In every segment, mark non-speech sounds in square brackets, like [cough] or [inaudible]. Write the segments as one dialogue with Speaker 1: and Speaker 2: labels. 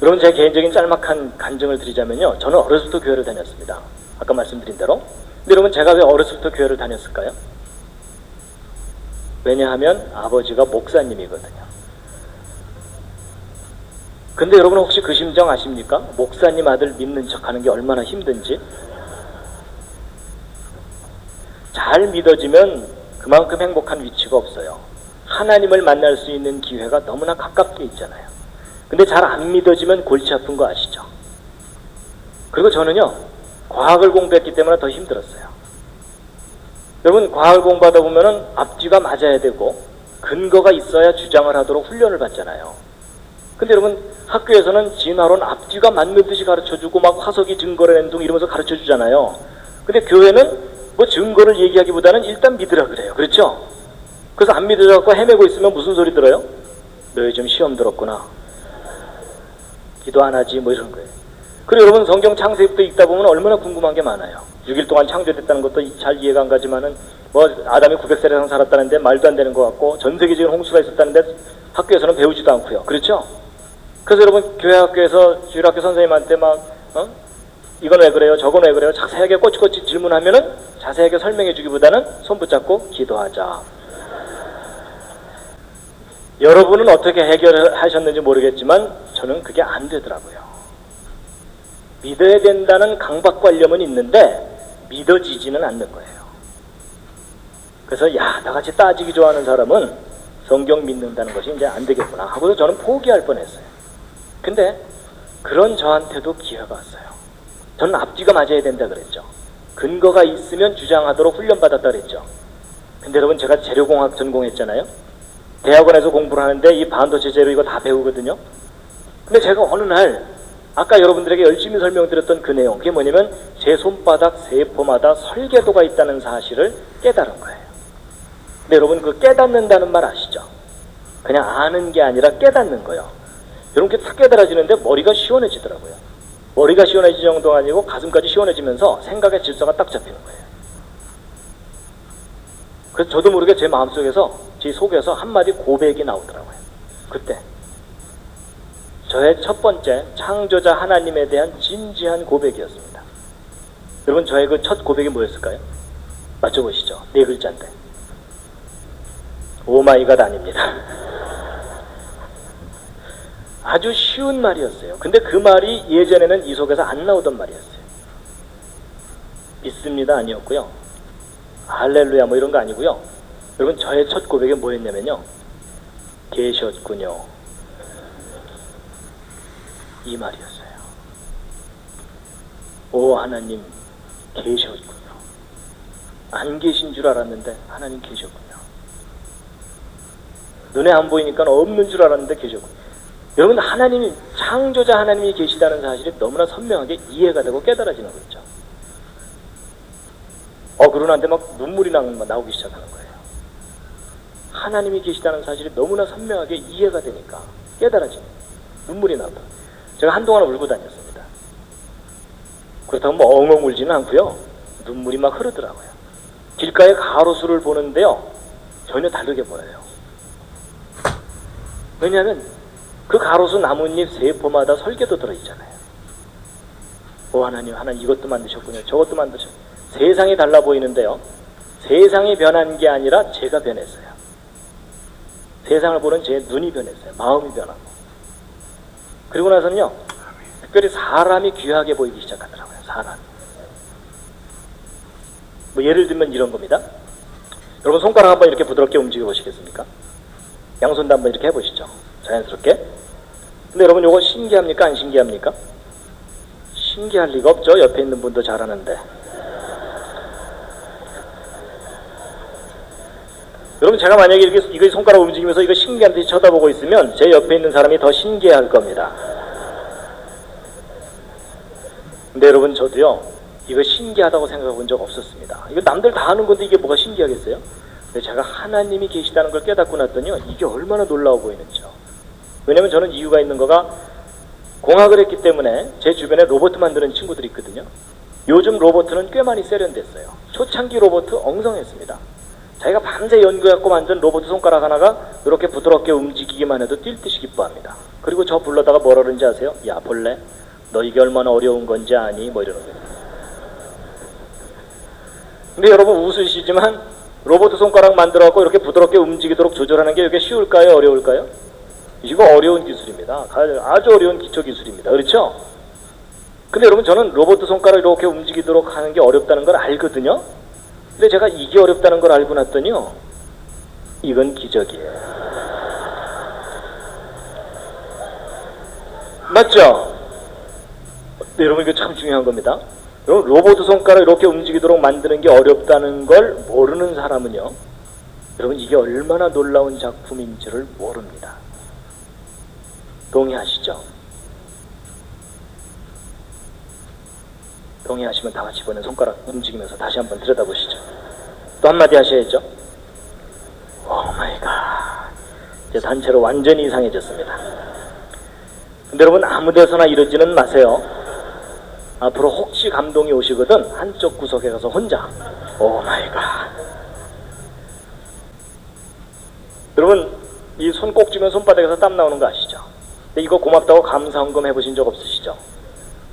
Speaker 1: 여러분 제 개인적인 짤막한 간증을 드리자면요. 저는 어렸을 때 교회를 다녔습니다. 아까 말씀드린 대로. 근데 여러분 제가 왜 어렸을 때 교회를 다녔을까요? 왜냐하면 아버지가 목사님이거든요. 근데 여러분 혹시 그 심정 아십니까? 목사님 아들 믿는 척 하는 게 얼마나 힘든지? 잘 믿어지면 그만큼 행복한 위치가 없어요. 하나님을 만날 수 있는 기회가 너무나 가깝게 있잖아요. 근데 잘 안 믿어지면 골치 아픈 거 아시죠? 그리고 저는요, 과학을 공부했기 때문에 더 힘들었어요. 여러분, 과학을 공부하다 보면은 앞뒤가 맞아야 되고, 근거가 있어야 주장을 하도록 훈련을 받잖아요. 근데 여러분, 학교에서는 진화론 앞뒤가 맞는 듯이 가르쳐 주고, 막 화석이 증거를 낸둥 이러면서 가르쳐 주잖아요. 근데 교회는 뭐 증거를 얘기하기보다는 일단 믿으라 그래요. 그렇죠? 그래서 안 믿어갖고 헤매고 있으면 무슨 소리 들어요? 너 요즘 시험 들었구나. 기도 안 하지 뭐 이런 거예요. 그리고 여러분 성경 창세기부터 읽다 보면 얼마나 궁금한 게 많아요. 6일 동안 창조됐다는 것도 잘 이해가 안 가지만은 뭐 아담이 900살 이상 살았다는데 말도 안 되는 것 같고 전 세계적인 홍수가 있었다는데 학교에서는 배우지도 않고요. 그렇죠? 그래서 여러분 교회 학교에서 주일학교 선생님한테 막 어? 이건 왜 그래요? 저건 왜 그래요? 자세하게 꼬치꼬치 질문하면은 자세하게 설명해 주기보다는 손 붙잡고 기도하자. 여러분은 어떻게 해결하셨는지 모르겠지만 저는 그게 안 되더라고요. 믿어야 된다는 강박관념은 있는데 믿어지지는 않는 거예요. 그래서 야 나같이 따지기 좋아하는 사람은 성경 믿는다는 것이 이제 안 되겠구나 하고서 저는 포기할 뻔했어요. 근데 그런 저한테도 기회가 왔어요. 저는 앞뒤가 맞아야 된다 그랬죠. 근거가 있으면 주장하도록 훈련받았다 그랬죠. 근데 여러분 제가 재료공학 전공했잖아요. 대학원에서 공부를 하는데 이 반도체 재료 이거 다 배우거든요. 근데 제가 어느 날 아까 여러분들에게 열심히 설명드렸던 그 내용 그게 뭐냐면 제 손바닥 세포마다 설계도가 있다는 사실을 깨달은 거예요. 근데 여러분 그 깨닫는다는 말 아시죠? 그냥 아는 게 아니라 깨닫는 거예요. 그게 탁 깨달아지는데 머리가 시원해지더라고요. 머리가 시원해질 정도가 아니고 가슴까지 시원해지면서 생각의 질서가 딱 잡히는 거예요. 그래서 저도 모르게 제 마음속에서 제 속에서 한마디 고백이 나오더라고요. 그때 저의 첫 번째 창조자 하나님에 대한 진지한 고백이었습니다. 여러분 저의 그 첫 고백이 뭐였을까요? 맞춰보시죠. 네 글자인데. 오마이갓 아닙니다. [laughs] 아주 쉬운 말이었어요. 근데 그 말이 예전에는 이 속에서 안 나오던 말이었어요. 믿습니다 아니었고요. 할렐루야 뭐 이런 거 아니고요. 여러분 저의 첫 고백이 뭐였냐면요. 계셨군요. 이 말이었어요. 오 하나님 계셨군요. 안 계신 줄 알았는데 하나님 계셨군요. 눈에 안 보이니까 없는 줄 알았는데 계셨군요. 여러분 하나님이 창조자 하나님이 계시다는 사실이 너무나 선명하게 이해가 되고 깨달아지는 거죠. 어 그러는데 막 눈물이 나, 나오기 시작하는 거예요. 하나님이 계시다는 사실이 너무나 선명하게 이해가 되니까 깨달아지는 눈물이 나고 제가 한동안 울고 다녔습니다. 그렇다고 뭐 엉엉 울지는 않고요. 눈물이 막 흐르더라고요. 길가에 가로수를 보는데요. 전혀 다르게 보여요. 왜냐하면 그 가로수 나뭇잎 세포마다 설계도 들어있잖아요. 오 하나님 하나님 이것도 만드셨군요. 저것도 만드셨군요. 세상이 달라 보이는데요. 세상이 변한 게 아니라 제가 변했어요. 세상을 보는 제 눈이 변했어요. 마음이 변하고. 그리고 나서는요. 특별히 사람이 귀하게 보이기 시작하더라고요. 사람. 뭐 예를 들면 이런 겁니다. 여러분 손가락 한번 이렇게 부드럽게 움직여 보시겠습니까? 양손도 한번 이렇게 해보시죠. 자연스럽게. 근데 여러분 이거 신기합니까? 안 신기합니까? 신기할 리가 없죠. 옆에 있는 분도 잘하는데. 여러분 제가 만약에 이렇게 이거 손가락 움직이면서 이거 신기한 듯이 쳐다보고 있으면 제 옆에 있는 사람이 더 신기할 겁니다. 근데 여러분 저도요 이거 신기하다고 생각해 본 적 없었습니다. 이거 남들 다 하는 건데 이게 뭐가 신기하겠어요? 근데 제가 하나님이 계시다는 걸 깨닫고 났더니요 이게 얼마나 놀라워 보이는지요. 왜냐면 저는 이유가 있는 거가 공학을 했기 때문에 제 주변에 로봇 만드는 친구들이 있거든요. 요즘 로봇은 꽤 많이 세련됐어요. 초창기 로봇 엉성했습니다. 자기가 밤새 연구해갖고 만든 로봇 손가락 하나가 이렇게 부드럽게 움직이기만 해도 뛸 듯이 기뻐합니다. 그리고 저 불러다가 뭐라 그러는지 아세요? 야 볼래? 너 이게 얼마나 어려운 건지 아니? 뭐 이러는 거예요. 근데 여러분 웃으시지만 로봇 손가락 만들어갖고 이렇게 부드럽게 움직이도록 조절하는 게 이게 쉬울까요? 어려울까요? 이거 어려운 기술입니다. 아주 어려운 기초 기술입니다. 그렇죠? 근데 여러분 저는 로봇 손가락 이렇게 움직이도록 하는 게 어렵다는 걸 알거든요. 근데 제가 이게 어렵다는 걸 알고 났더니요. 이건 기적이에요. 맞죠? 네, 여러분 이거 참 중요한 겁니다. 여러분 로봇 손가락 이렇게 움직이도록 만드는 게 어렵다는 걸 모르는 사람은요. 여러분 이게 얼마나 놀라운 작품인지를 모릅니다. 동의하시죠? 동의하시면 다 같이 보는 손가락 움직이면서 다시 한번 들여다보시죠. 또 한마디 하셔야죠. 오 마이 갓. 이제 단체로 완전히 이상해졌습니다. 근데 여러분 아무 데서나 이러지는 마세요. 앞으로 혹시 감동이 오시거든 한쪽 구석에 가서 혼자 오 마이 갓. 여러분 이 손꼭 쥐면 손바닥에서 땀 나오는 거 아시죠? 이거 고맙다고 감사헌금 해보신 적 없으시죠?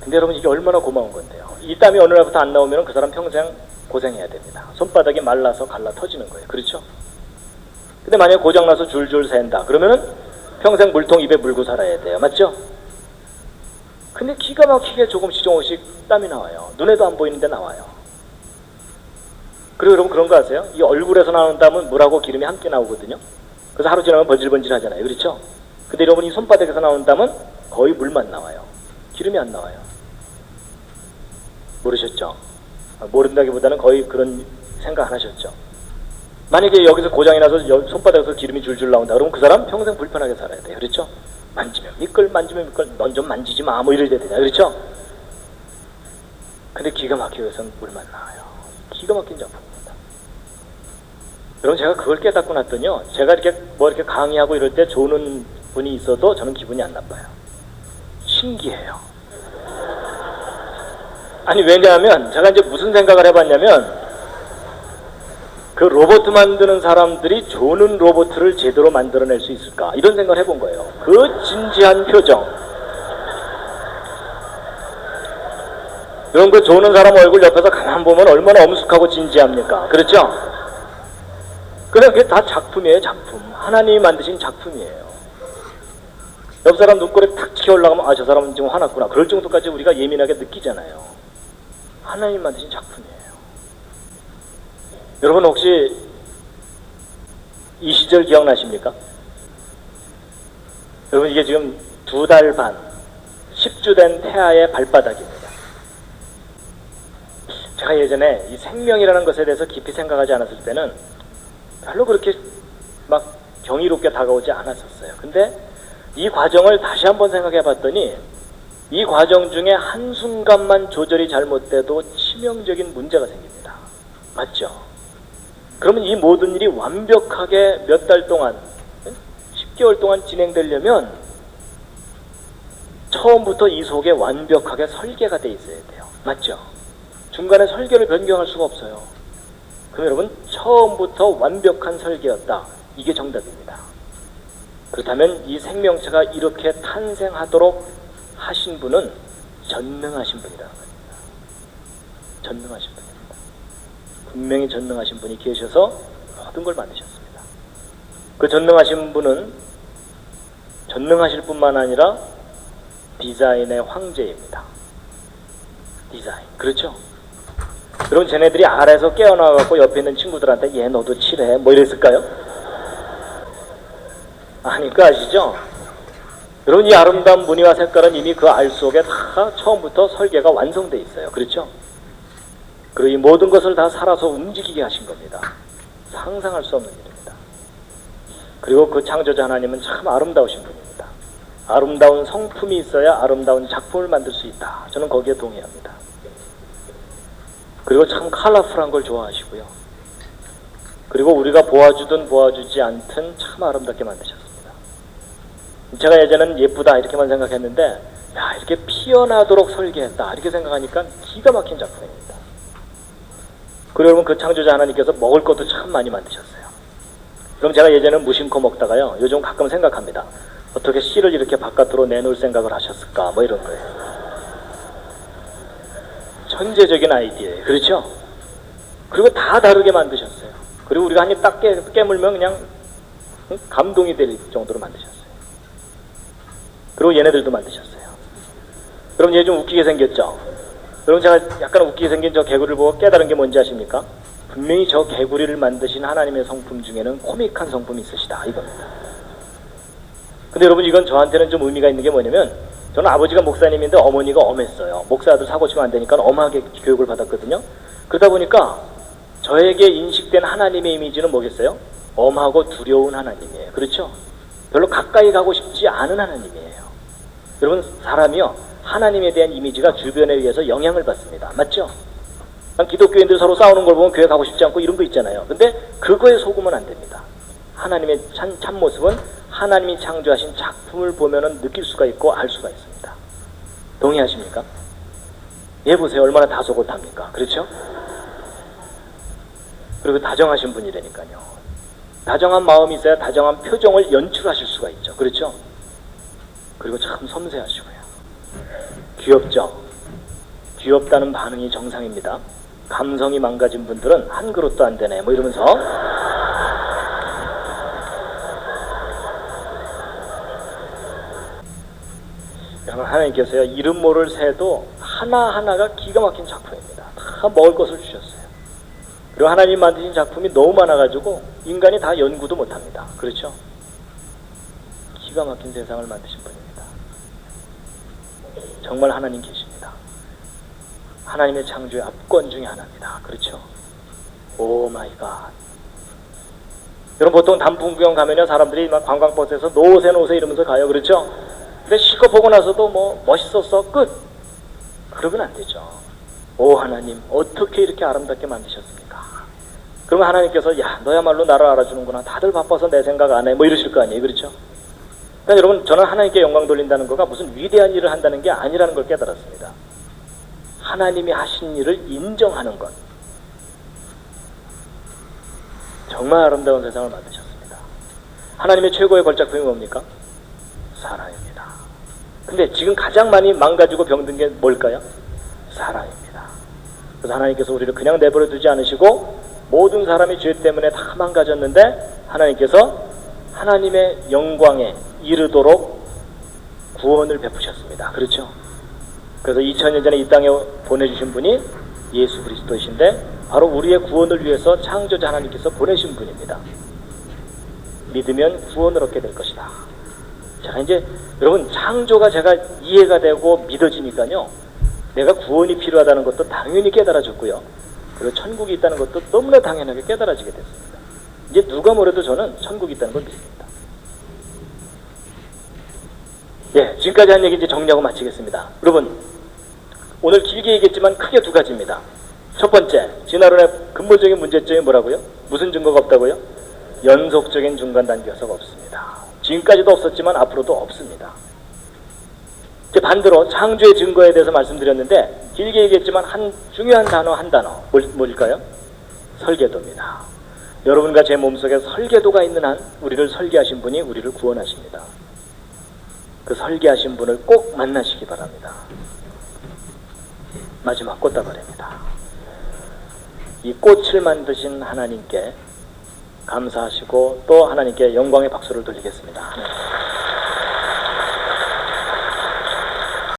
Speaker 1: 근데 여러분 이게 얼마나 고마운 건데요. 이 땀이 어느 날부터 안 나오면 그 사람 평생 고생해야 됩니다. 손바닥이 말라서 갈라 터지는 거예요. 그렇죠? 근데 만약에 고장나서 줄줄 샌다. 그러면은 평생 물통 입에 물고 살아야 돼요. 맞죠? 근데 기가 막히게 조금씩 조금씩 땀이 나와요. 눈에도 안 보이는데 나와요. 그리고 여러분 그런 거 아세요? 이 얼굴에서 나오는 땀은 물하고 기름이 함께 나오거든요. 그래서 하루 지나면 번질번질 하잖아요. 그렇죠? 근데 여러분 이 손바닥에서 나오는 땀은 거의 물만 나와요. 기름이 안 나와요. 모르셨죠? 아, 모른다기보다는 거의 그런 생각 안 하셨죠? 만약에 여기서 고장이 나서 여- 손바닥에서 기름이 줄줄 나온다 그러면 그 사람 평생 불편하게 살아야 돼요. 그렇죠? 만지면 미끌 만지면 미끌 넌 좀 만지지 마 뭐 이래야 되냐 그렇죠? 근데 기가 해서는 물만 나와요. 기가 막힌 작품입니다. 여러분 제가 그걸 깨닫고 났더니요. 제가 이렇게 뭐 이렇게 강의하고 이럴 때 조는 분이 있어도 저는 기분이 안 나빠요. 신기해요. 아니 왜냐하면 제가 이제 무슨 생각을 해봤냐면 그 로봇 만드는 사람들이 조는 로봇을 제대로 만들어낼 수 있을까 이런 생각을 해본 거예요. 그 진지한 표정. 이런 거 조는 사람 얼굴 옆에서 가만 보면 얼마나 엄숙하고 진지합니까? 그렇죠? 그냥 그게 다 작품이에요, 작품. 하나님이 만드신 작품이에요. 옆 사람 눈꼬리 탁 치켜 올라가면 아 저 사람은 지금 화났구나. 그럴 정도까지 우리가 예민하게 느끼잖아요. 하나님 만드신 작품이에요. 여러분 혹시 이 시절 기억나십니까? 여러분 이게 지금 두 달 반, 10주 된 태아의 발바닥입니다. 제가 예전에 이 생명이라는 것에 대해서 깊이 생각하지 않았을 때는 별로 그렇게 막 경이롭게 다가오지 않았었어요. 근데 이 과정을 다시 한번 생각해 봤더니 이 과정 중에 한순간만 조절이 잘못돼도 치명적인 문제가 생깁니다. 맞죠? 그러면 이 모든 일이 완벽하게 몇 달 동안, 10개월 동안 진행되려면 처음부터 이 속에 완벽하게 설계가 돼 있어야 돼요. 맞죠? 중간에 설계를 변경할 수가 없어요. 그럼 여러분, 처음부터 완벽한 설계였다. 이게 정답입니다. 그렇다면 이 생명체가 이렇게 탄생하도록 하신 분은 전능하신 분이라는 겁니다. 전능하신 분입니다. 분명히 전능하신 분이 계셔서 모든 걸 만드셨습니다. 그 전능하신 분은 전능하실 뿐만 아니라 디자인의 황제입니다. 디자인. 그렇죠? 여러분 쟤네들이 아래에서 깨어나갖고 옆에 있는 친구들한테 얘 너도 칠해 뭐 이랬을까요? 아니까 아시죠? 여러분 이 아름다운 무늬와 색깔은 이미 그 알 속에 다 처음부터 설계가 완성돼 있어요. 그렇죠? 그리고 이 모든 것을 다 살아서 움직이게 하신 겁니다. 상상할 수 없는 일입니다. 그리고 그 창조자 하나님은 참 아름다우신 분입니다. 아름다운 성품이 있어야 아름다운 작품을 만들 수 있다. 저는 거기에 동의합니다. 그리고 참 컬러풀한 걸 좋아하시고요. 그리고 우리가 보아주든 보아주지 않든 참 아름답게 만드셨습니다. 제가 예전에는 예쁘다 이렇게만 생각했는데 야 이렇게 피어나도록 설계했다 이렇게 생각하니까 기가 막힌 작품입니다. 그리고 여러분 그 창조자 하나님께서 먹을 것도 참 많이 만드셨어요. 그럼 제가 예전에 무심코 먹다가요. 요즘 가끔 생각합니다. 어떻게 씨를 이렇게 바깥으로 내놓을 생각을 하셨을까? 뭐 이런 거예요. 천재적인 아이디어예요. 그렇죠? 그리고 다 다르게 만드셨어요. 그리고 우리가 한 입 딱 깨물면 그냥 응? 감동이 될 정도로 만드셨어요. 그리고 얘네들도 만드셨어요. 여러분 얘좀 웃기게 생겼죠? 여러분 제가 약간 웃기게 생긴 저 개구리를 보고 깨달은 게 뭔지 아십니까? 분명히 저 개구리를 만드신 하나님의 성품 중에는 코믹한 성품이 있으시다 이겁니다. 근데 여러분 이건 저한테는 좀 의미가 있는 게 뭐냐면 저는 아버지가 목사님인데 어머니가 엄했어요. 목사 아들 사고 치면 안 되니까 엄하게 교육을 받았거든요. 그러다 보니까 저에게 인식된 하나님의 이미지는 뭐겠어요? 엄하고 두려운 하나님이에요. 그렇죠? 별로 가까이 가고 싶지 않은 하나님이에요. 여러분 사람이요 하나님에 대한 이미지가 주변에 의해서 영향을 받습니다. 맞죠? 난 기독교인들 서로 싸우는 걸 보면 교회 가고 싶지 않고 이런 거 있잖아요. 근데 그거에 속으면 안 됩니다. 하나님의 참, 참 모습은 하나님이 창조하신 작품을 보면은 느낄 수가 있고 알 수가 있습니다. 동의하십니까? 얘 보세요. 얼마나 다소곳합니까? 그렇죠? 그리고 다정하신 분이라니까요. 다정한 마음이 있어야 다정한 표정을 연출하실 수가 있죠. 그렇죠? 그리고 참 섬세하시고요. 귀엽죠? 귀엽다는 반응이 정상입니다. 감성이 망가진 분들은 한 그릇도 안 되네. 뭐 이러면서 여러분 하나님께서요 이름 모를 새도 하나하나가 기가 막힌 작품입니다. 다 먹을 것을 주셨어요. 그리고 하나님 만드신 작품이 너무 많아가지고 인간이 다 연구도 못합니다. 그렇죠? 기가 막힌 세상을 만드신 분입니다. 정말 하나님 계십니다. 하나님의 창조의 압권 중에 하나입니다. 그렇죠? 오 마이 갓. 여러분 보통 단풍 구경 가면요 사람들이 막 관광버스에서 노세 노세 이러면서 가요. 그렇죠? 근데 실컷 보고 나서도 뭐 멋있었어 끝. 그러면 안 되죠. 오 하나님 어떻게 이렇게 아름답게 만드셨습니까? 그러면 하나님께서 야 너야말로 나를 알아주는구나. 다들 바빠서 내 생각 안 해. 뭐 이러실 거 아니에요. 그렇죠? 그러니까 여러분 저는 하나님께 영광 돌린다는 거가 무슨 위대한 일을 한다는 게 아니라는 걸 깨달았습니다. 하나님이 하신 일을 인정하는 것. 정말 아름다운 세상을 만드셨습니다. 하나님의 최고의 걸작품이 뭡니까? 사랑입니다. 근데 지금 가장 많이 망가지고 병든 게 뭘까요? 사랑입니다. 그래서 하나님께서 우리를 그냥 내버려 두지 않으시고 모든 사람이 죄 때문에 다 망가졌는데 하나님께서 하나님의 영광에 이르도록 구원을 베푸셨습니다. 그렇죠? 그래서 2000년 전에 이 땅에 보내주신 분이 예수 그리스도이신데 바로 우리의 구원을 위해서 창조자 하나님께서 보내신 분입니다. 믿으면 구원을 얻게 될 것이다. 자 이제 여러분 창조가 제가 이해가 되고 믿어지니까요. 내가 구원이 필요하다는 것도 당연히 깨달아졌고요. 그리고 천국이 있다는 것도 너무나 당연하게 깨달아지게 됐습니다. 이제 누가 뭐래도 저는 천국이 있다는 걸 믿습니다. 예, 지금까지 한 얘기 이제 정리하고 마치겠습니다. 여러분, 오늘 길게 얘기했지만 크게 두 가지입니다. 첫 번째, 진화론의 근본적인 문제점이 뭐라고요? 무슨 증거가 없다고요? 연속적인 중간 단계가 없습니다. 지금까지도 없었지만 앞으로도 없습니다. 반대로 창조의 증거에 대해서 말씀드렸는데 길게 얘기했지만 한 중요한 단어 한 단어 뭘, 뭘까요? 설계도입니다. 여러분과 제 몸속에 설계도가 있는 한 우리를 설계하신 분이 우리를 구원하십니다. 그 설계하신 분을 꼭 만나시기 바랍니다. 마지막 꽃다발입니다. 이 꽃을 만드신 하나님께 감사하시고 또 하나님께 영광의 박수를 돌리겠습니다. 네.